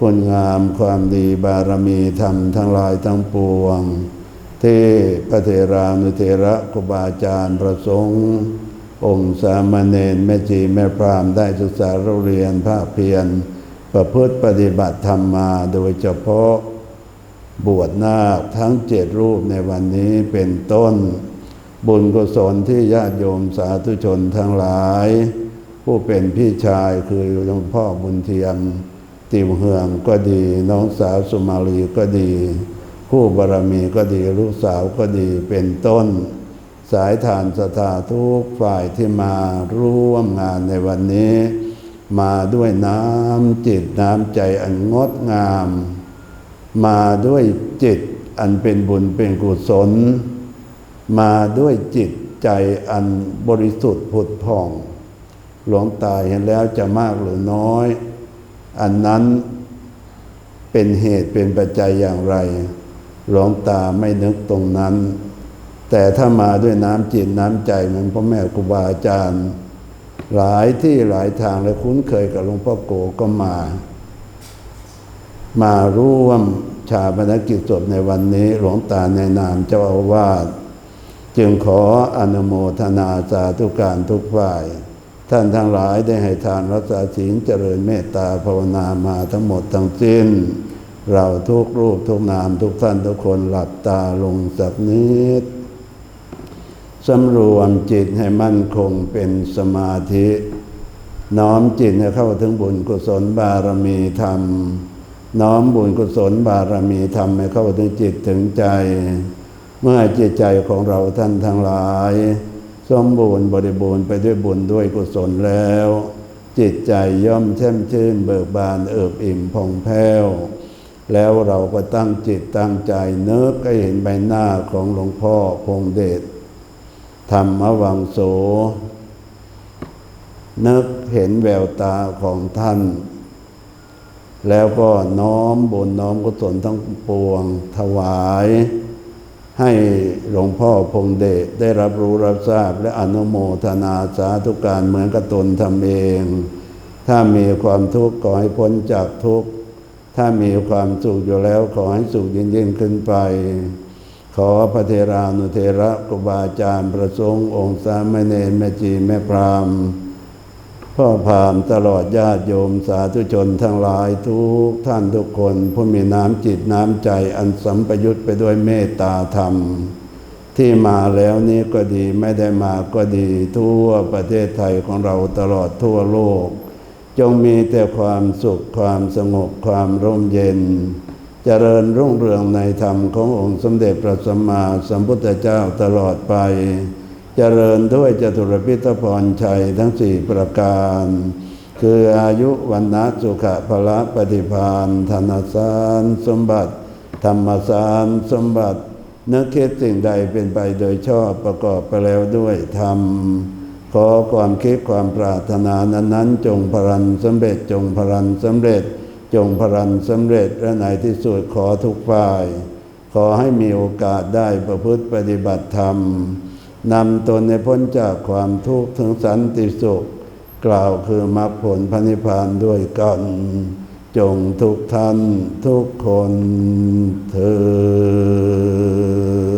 คุณงามความดีบารมีธรรมทั้งหลายทั้งปวง ที่พระเทรานุเทระครูบาอาจารย์ประสงค์ องค์สามเณรแม่จีแม่พรามได้ศึกษาเราเรียนภาคเพียร ประพฤติปฏิบัติธรรมมาโดยเฉพาะบวชนาคทั้งเจ็ดรูปในวันนี้เป็นต้น บุญกุศลที่ญาติโยมสาธุชนทั้งหลาย ผู้เป็นพี่ชายคือหลวงพ่อบุญเทียม ติวเฮืองก็ดี น้องสาวสุมาลีก็ดีผู้บารมีก็ดีลูกสาวก็ดีเป็นต้น สายทานสถาทุกฝ่ายที่มาร่วมงานในวันนี้ มาด้วยน้ำจิตน้ำใจอันงดงาม มาด้วยจิตอันเป็นบุญเป็นกุศล มาด้วยจิตใจอันบริสุทธิ์ผุดผ่อง หลวงตาเห็นแล้วจะมากหรือน้อย อันนั้นเป็นเหตุเป็นปัจจัยอย่างไร หลวงตาไม่นึกตรงนั้น แต่ถ้ามาด้วยน้ำจิตน้ำใจเหมือนพ่อแม่ครูบาอาจารย์ หลายที่หลายทางและคุ้นเคยกับหลวงพ่อโกก็มา มาร่วมชาปนกิจศพในวันนี้หลวงตาในนามเจ้าอาวาสจึงขออนุโมทนาสาธุการทุกฝ่าย ท่านทั้งหลายได้ให้ทานรักษาศีลเจริญเมตตาภาวนามาทั้งหมดทั้งสิ้น เราทุกรูปทุกนามทุกท่านทุกคนหลับตาลงสักนิดสำรวมจิตให้มั่นคงเป็นสมาธิ น้อมจิตให้เข้าถึงบุญกุศลบารมีธรรม น้อมบุญกุศลบารมีธรรมให้เข้าถึงจิตถึงใจ เมื่อจิตใจของเราท่านทั้งหลาย สมบูรณ์บริบูรณ์ไปด้วยบุญด้วยกุศลแล้ว จิตใจย่อมแช่มชื่นเบิกบานเอิบอิ่มผ่องแผ้ว แล้วเราก็ตั้งจิตตั้งใจเนึกให้เห็นใบหน้าของหลวงพ่อพงเดชธรรมวังโสนึกเห็นแววตาของท่าน แล้วก็น้อมบุญน้อมกุศลทั้งปวงถวาย ให้หลวงพ่อพงเดชได้รับรู้รับทราบและอนุโมทนาสาธุการเหมือนกับตนทำเอง ถ้ามีความทุกข์ขอให้พ้นจากทุกข์ ถ้ามีความสุขอยู่แล้วขอให้สุขยิ่งยิ่งขึ้นไป ขอพระเทรานุเทระกุบาอาจารย์ประสงค์องค์สามเณรแม่จีแม่พรามณ์ พ่อพามตลอดญาติโยมสาธุชนทั้งหลายทุกท่านทุกคน ผู้มีน้ำจิตน้ำใจอันสัมปยุตไปด้วยเมตตาธรรม ที่มาแล้วนี้ก็ดีไม่ได้มาก็ดีทั่วประเทศไทยของเราตลอดทั่วโลก จงมีแต่ความสุขความสงบความร่มเย็นเจริญรุ่งเรืองในธรรมขององค์สมเด็จพระสัมมาสัมพุทธเจ้าตลอดไป เจริญด้วยจตุรพิทพรชัยทั้งสี่ประการ คืออายุวันนะสุขะพละปฏิพานธนสารสมบัติ ธรรมสารสมบัตินึกคิดสิ่งใดเป็นไปโดยชอบประกอบไปแล้วด้วยธรรม ขอความคิดความปรารถนานั้นๆ จงพรันสำเร็จจงพรันสำเร็จ จงพรันสำเร็จและในที่สุดขอทุกฝ่าย ขอให้มีโอกาสได้ประพฤติปฏิบัติธรรม นำตนในพ้นจากความทุกข์ถึงสันติสุข กล่าวคือมรรคผลพระนิพพานด้วยกัน จงทุกท่านทุกคนเธอ